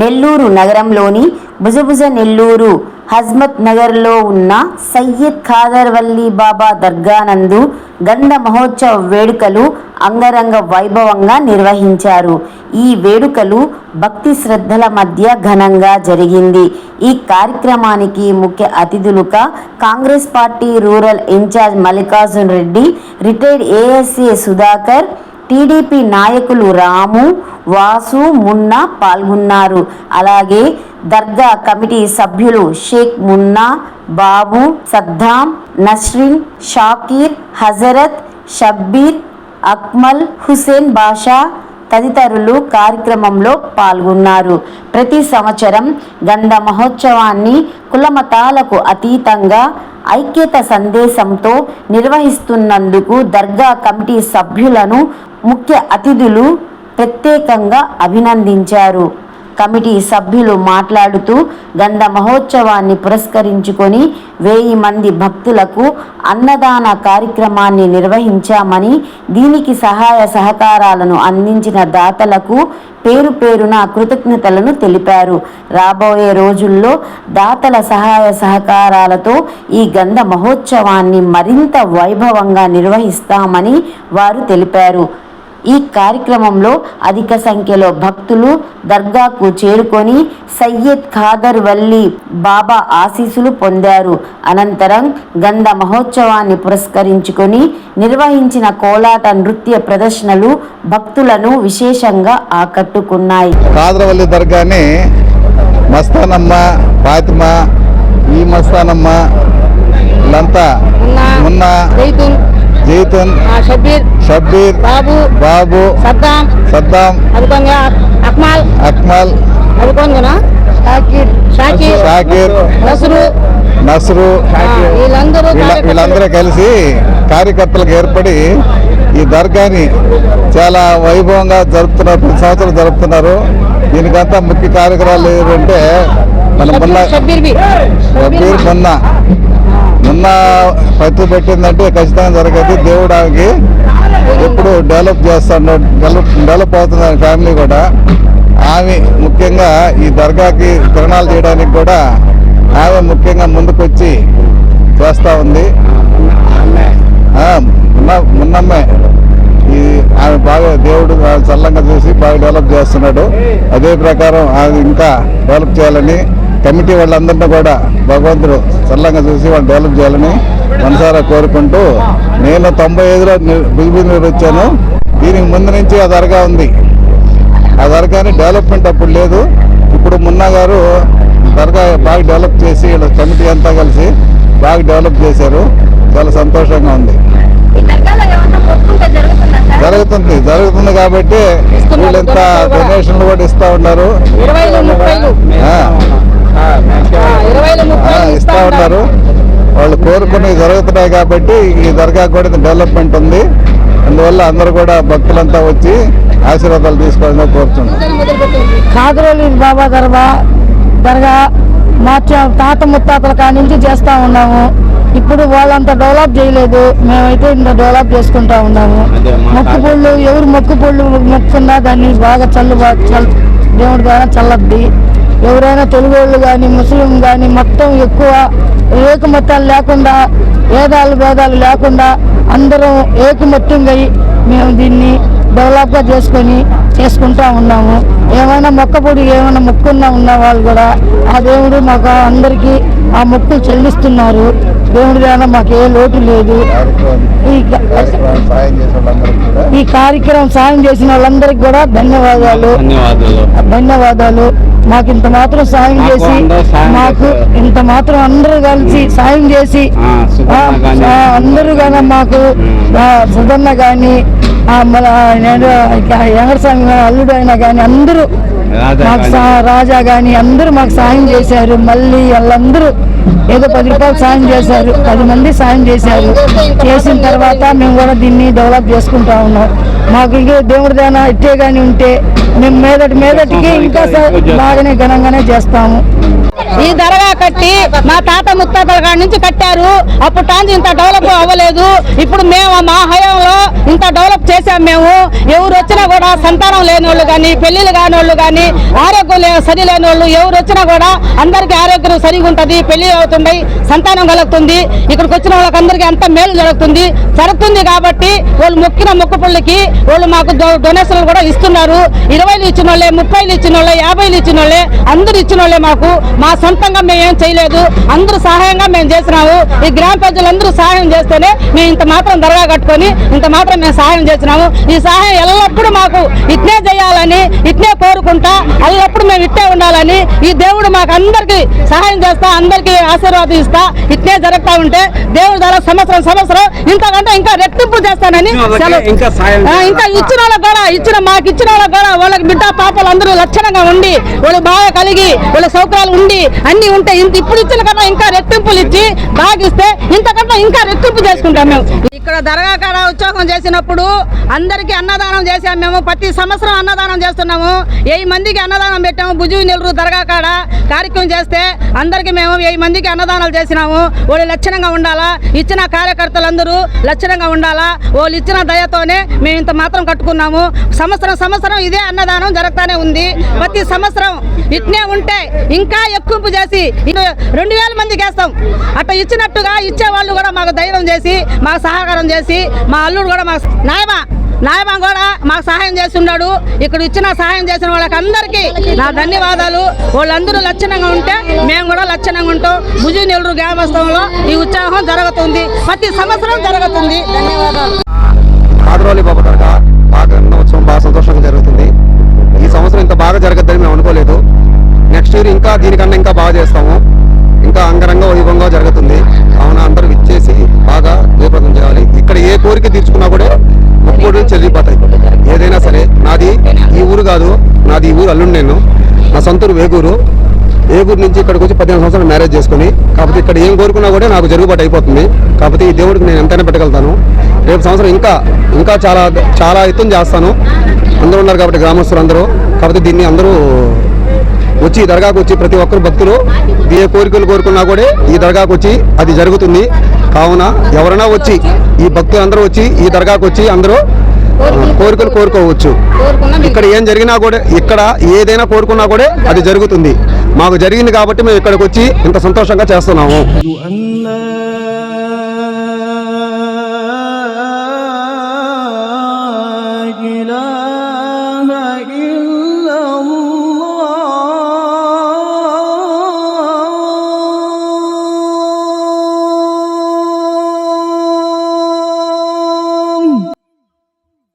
నెల్లూరు నగరంలోని భుజభుజ నెల్లూరు హజ్మత్ నగర్లో ఉన్న సయ్యద్ ఖాదర్ వల్లీ బాబా దర్గానందు గంధ మహోత్సవ వేడుకలు అంగరంగ వైభవంగా నిర్వహించారు. ఈ వేడుకలు భక్తి శ్రద్ధల మధ్య ఘనంగా జరిగింది. ఈ కార్యక్రమానికి ముఖ్య అతిథులుగా Congress party rural incharge Mallikarjun Reddy retired ASA Sudhakar TDP నాయకులు రాము వాసు మున్నా పాల్గొన్నారు. అలాగే దర్గా కమిటీ సభ్యులు షేక్ మున్నా బాబు సద్దాం నస్రిన్ షాకీర్ హజరత్ షబ్బీర్ అక్మల్ హుసేన్ బాషా తదితరులు కార్యక్రమంలో పాల్గొన్నారు. ప్రతి సంవత్సరం గంధ మహోత్సవాన్ని కులమతాలకు అతీతంగా ఐక్యత సందేశంతో నిర్వహిస్తున్నందుకు దర్గా కమిటీ సభ్యులను ముఖ్య అతిథులు ప్రత్యేకంగా అభినందించారు. కమిటీ సభ్యులు మాట్లాడుతూ గంధ మహోత్సవాన్ని పురస్కరించుకొని వెయ్యి మంది భక్తులకు అన్నదాన కార్యక్రమాన్ని నిర్వహించామని దీనికి సహాయ సహకారాలను అందించిన దాతలకు పేరు పేరున కృతజ్ఞతలను తెలిపారు. రాబోయే రోజుల్లో దాతల సహాయ సహకారాలతో ఈ గంధ మహోత్సవాన్ని మరింత వైభవంగా నిర్వహిస్తామని వారు తెలిపారు. ఈ కార్యక్రమంలో అధిక సంఖ్యలో భక్తులు దర్గాకు చేరుకొని సయ్యద్ ఖాదర్ వల్లి బాబా ఆశీస్సులు పొందారు. అనంతరం గంధ మహోత్సవాన్ని పురస్కరించుకొని నిర్వహించిన కోలాట నృత్య ప్రదర్శనలు భక్తులను విశేషంగా ఆకట్టుకున్నాయి. కాదరవల్లి దర్గాని మస్తానమ్మ ఫాతిమా ఈ మస్తానమ్మ వీళ్ళంతా మున్నా జైతున్ షబ్బీర్ షబ్బీర్ బాబు బాబు సద్దాం సద్దాం అదుకొంగ అక్మాల్ అక్మల్ అదుకొంగన షాకీర్ షాకీర్ షాకీర్ నసురు వీళ్ళందరూ. వీళ్ళందరూ కలిసి కార్యకర్తలకు ఏర్పడి ఈ దర్గాని చాలా వైభవంగా జరుపుతున్నారు ప్రతి సంవత్సరం జరుపుతున్నారు దీనికంతా ముఖ్య కార్యక్రమాలు ఏంటంటే మన మున్న షబ్బీర్ మొన్న ఉన్న పత్తి పెట్టిందంటే ఖచ్చితంగా జరగదు. దేవుడు ఆమెకి ఎప్పుడు డెవలప్ చేస్తాడు డెవలప్ డెవలప్ అవుతుంది ఫ్యామిలీ కూడా. ఆమె ముఖ్యంగా ఈ దర్గాకి తిరణాలు చేయడానికి కూడా ఆమె ముఖ్యంగా ముందుకొచ్చి చేస్తూ ఉంది. మున్నమ్మే. ఈ ఆమె బాగా దేవుడు చల్లంగా చూసి బాగా డెవలప్ చేస్తున్నాడు. అదే ప్రకారం ఆమె ఇంకా డెవలప్ చేయాలని కమిటీ వాళ్ళందరినీ కూడా భగవంతుడు చల్లంగా చూసి వాళ్ళు డెవలప్ చేయాలని మనసారా కోరుకుంటూ నేను తొంభై ఐదులో బిజిబిజి వచ్చాను. దీనికి ముందు నుంచి ఆ దర్గా ఉంది. ఆ దర్గాని డెవలప్మెంట్ అప్పుడు లేదు. ఇప్పుడు మున్నా గారు దర్గా బాగా డెవలప్ చేసి వీళ్ళ కమిటీ అంతా కలిసి బాగా డెవలప్ చేశారు. చాలా సంతోషంగా ఉంది. జరుగుతుంది. జరుగుతుంది కాబట్టి వీళ్ళంత డొనేషన్లు కూడా ఇస్తా ఉన్నారు ఇరవైలు ముప్పైలు ఆ, ఆ, ఇరవైలు ఆ, ముప్పైలు ఇస్తా ఉన్నారు. వాళ్ళు కోరుకునేవి జరుగుతున్నాయి కాబట్టి ఈ దర్గా కూడా డెవలప్మెంట్ ఉంది. అందువల్ల అందరూ కూడా భక్తులంతా వచ్చి ఆశీర్వాదాలు తీసుకోవాలని కోరుతున్నాం. ఖాదరోలి బాబా దర్గా దర్గా మా తాత ముత్తాతల కాడి నుంచి చేస్తూ ఉన్నాము. ఇప్పుడు వాళ్ళంత డెవలప్ చేయలేదు. మేమైతే ఇంత డెవలప్ చేసుకుంటా ఉన్నాము. మొక్కు పుళ్ళు ఎవరు మొక్కు పుళ్ళు మొక్కున్నా దాన్ని బాగా చల్లు చల్ దేవుడి ద్వారా చల్లద్ది. ఎవరైనా తెలుగు వాళ్ళు కానీ ముస్లిం కానీ మొత్తం ఎక్కువ ఏకమత్యాలు లేకుండా భేదాలు భేదాలు లేకుండా అందరం ఏకమత్యంగా మేము దీన్ని డెవలప్గా చేసుకొని చేసుకుంటా ఉన్నాము. ఏమైనా మొక్కపొడి ఏమైనా మొక్కున్నా ఉన్న వాళ్ళు కూడా ఆ దేవుడు మాకు అందరికీ ఆ మొక్కులు చెల్లిస్తున్నారు. దేవుడి ద్వారా మాకు ఏ లోటు లేదు. ఈ కార్యక్రమం సాయం చేసిన వాళ్ళందరికీ కూడా ధన్యవాదాలు. ధన్యవాదాలు. మాకు ఇంత మాత్రం సాయం చేసి మాకు. ఇంత మాత్రం అందరూ కలిసి సాయం చేసి అందరూ కానీ మాకు సుధన్న కానీ మన నేను వెంకటస్వామి గారి అల్లుడు అయినా కానీ అందరూ మాకు రాజా కానీ అందరూ మాకు సాయం చేశారు. మళ్ళీ వాళ్ళందరూ ఏదో పది రూపాయలు సాయం చేశారు పది మంది సాయం చేశారు. చేసిన తర్వాత మేము కూడా దీన్ని డెవలప్ చేసుకుంటా ఉన్నాం. మాకు ఇంకే దేవుడి దాన ఇట్టే కానీ ఉంటే మేము మీదటి మీదటికి ఇంకా బాగానే ఘనంగానే చేస్తాము. ఈ దరగా కట్టి మా తాత ముత్తాతల కాడి నుంచి కట్టారు. అప్పుడు టాంచి ఇంత డెవలప్ అవ్వలేదు. ఇప్పుడు మేము మా హయాంలో ఇంత డెవలప్ చేశాం మేము. ఎవరు వచ్చినా కూడా సంతానం లేని వాళ్ళు కానీ పెళ్ళిళ్ళు కాని వాళ్ళు కానీ ఆరోగ్యం సరి లేని వాళ్ళు ఎవరు వచ్చినా కూడా అందరికీ ఆరోగ్యం సరిగా ఉంటుంది. పెళ్ళి అవుతుంది సంతానం కలుగుతుంది. ఇక్కడికి వచ్చిన వాళ్ళకి అందరికీ అంత మేలు జరుగుతుంది. జరుగుతుంది కాబట్టి వాళ్ళు మొక్కిన మొక్కుపుళ్ళకి వాళ్ళు మాకు డొ- డొనేషన్లు కూడా ఇస్తున్నారు. ఇరవైలు ఇచ్చిన వాళ్ళే ముప్పైలు ఇచ్చిన వాళ్ళే యాభైలు ఇచ్చిన వాళ్ళే అందరు ఇచ్చిన వాళ్ళే మాకు. మా సొంతంగా మేము ఏం చేయలేదు. అందరూ సహాయంగా మేము చేసినాము. ఈ గ్రామ ప్రజలందరూ సహాయం చేస్తేనే మేము ఇంత మాత్రం దరగా కట్టుకొని ఇంత మాత్రం మేము సహాయం చేసినాము. ఈ సహాయం ఎల్లప్పుడూ మాకు ఇట్నే చేయాలని ఇట్నే కోరుకుంటా ఎల్లప్పుడూ మేము ఇట్టే ఉండాలని ఈ దేవుడు మాకు అందరికీ సహాయం చేస్తా అందరికీ ఆశీర్వాదం ఇస్తా ఇట్నే జరుగుతా ఉంటే దేవుడు ద్వారా సంవత్సరం సంవత్సరం ఇంతకంటే ఇంకా రెట్టింపు చేస్తానని ఇంకా ఇచ్చిన వాళ్ళకి కూడా ఇచ్చిన మాకు ఇచ్చిన వాళ్ళకి కూడా వాళ్ళకి బిడ్డ పాపలు అందరూ లక్షణంగా ఉండి వాళ్ళు బాగా కలిగి వాళ్ళ సౌకర్యాలు ఉండి అన్ని ఉంటే ఇంత ఇప్పుడు ఇచ్చిన కన్నా ఇంకా రెట్టింపులు ఇచ్చి బాగిస్తే ఇంతకన్నా ఇంకా రెట్టింపు చేసుకుంటాం మేము. ఇక్కడ దర్గా కాడ ఉద్యోగం చేసినప్పుడు అందరికీ అన్నదానం చేసాం మేము. ప్రతి సంవత్సరం అన్నదానం చేస్తున్నాము. వెయ్యి మందికి అన్నదానం పెట్టాము. భుజు నెల్లూరు దర్గా కాడ కార్యక్రమం చేస్తే అందరికీ మేము వెయ్యి మందికి అన్నదానాలు చేసినాము. వాళ్ళు లక్షణంగా ఉండాలా? ఇచ్చిన కార్యకర్తలందరూ లక్షణంగా ఉండాలా? వాళ్ళు ఇచ్చిన దయతోనే మేము ఇంత మాత్రం కట్టుకున్నాము. సంవత్సరం సంవత్సరం ఇదే అన్నదానం జరుగుతానే ఉంది. ప్రతి సంవత్సరం ఇట్నే ఉంటే ఇంకా ఎక్కువ చేసి రెండు వేల మందికి వేస్తాం. అట్లా ఇచ్చినట్టుగా ఇచ్చే వాళ్ళు కూడా మాకు ధైర్యం చేసి మాకు సహకారం చేసి మా అల్లుడు కూడా మాకు నాయమా నాయమా కూడా మాకు సహాయం చేస్తున్నాడు. ఇక్కడ ఇచ్చిన సహాయం చేసిన వాళ్ళకి అందరికీ నా ధన్యవాదాలు. వాళ్ళందరూ లక్షణంగా ఉంటే మేము కూడా లక్షణంగా ఉంటాం. భుజు నెల్లూరు గ్రామస్థంలో ఈ ఉత్సాహం జరుగుతుంది. ప్రతి సంవత్సరం జరుగుతుంది. ధన్యవాదాలు. ఉత్సవం బాగా సంతోషంగా జరుగుతుంది. ఈ సంవత్సరం ఇంత బాగా జరగద్దని మేము అనుకోలేదు. నెక్స్ట్ ఇయర్ ఇంకా దీనికన్నా ఇంకా బాగా చేస్తాము. ఇంకా అంగరంగ వైభవంగా జరుగుతుంది. కావున అందరూ ఇచ్చేసి బాగా జయప్రదం చేయాలి. ఇక్కడ ఏ కోరిక తీర్చుకున్నా కూడా ముక్కుడు చెల్లిపోతాయి ఏదైనా సరే నాది ఈ ఊరు కాదు నాది ఈ ఊరు అల్లుడు నేను. నా సొంతూరు వేగూరు. ఏగూరు నుంచి ఇక్కడికి వచ్చి పదిహేను సంవత్సరాలు మ్యారేజ్ చేసుకుని కాకపోతే ఇక్కడ ఏం కోరుకున్నా కూడా నాకు జరుగుబాటు అయిపోతుంది. కాకపోతే ఈ దేవుడికి నేను ఎంతైనా పెట్టగలుగుతాను. రేపు సంవత్సరం ఇంకా ఇంకా చాలా చాలా ఎత్తున చేస్తాను. అందరూ ఉన్నారు కాబట్టి గ్రామస్తులు అందరూ కాకపోతే దీన్ని అందరూ వచ్చి ఈ దర్గాకు వచ్చి ప్రతి ఒక్కరు భక్తులు ఏ కోరికలు కోరుకున్నా కూడా ఈ దర్గాకు వచ్చి అది జరుగుతుంది. కావున ఎవరైనా వచ్చి ఈ భక్తులు అందరూ వచ్చి ఈ దర్గాకు వచ్చి అందరూ కోరికలు కోరుకోవచ్చు. ఇక్కడ ఏం జరిగినా కూడా ఇక్కడ ఏదైనా కోరుకున్నా కూడా అది జరుగుతుంది. మాకు జరిగింది కాబట్టి మేము ఇక్కడికి వచ్చి ఇంత సంతోషంగా చేస్తున్నాము.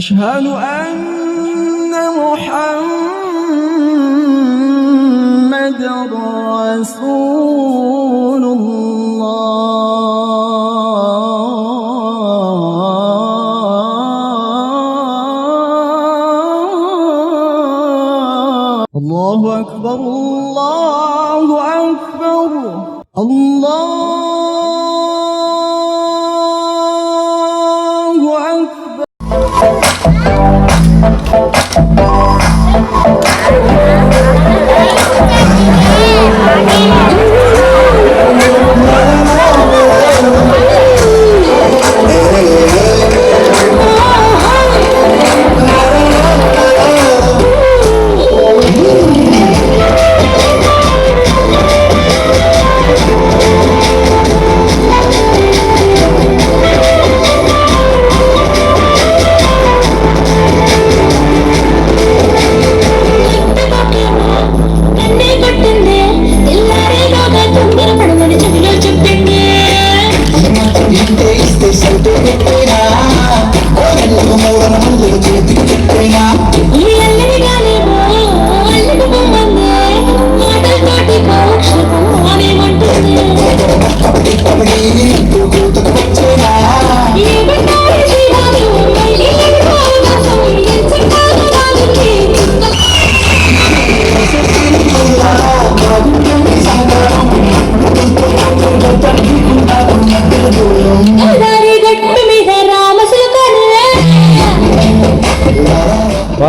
أشهد أن محمد رسول الله. الله أكبر الله أكبر الله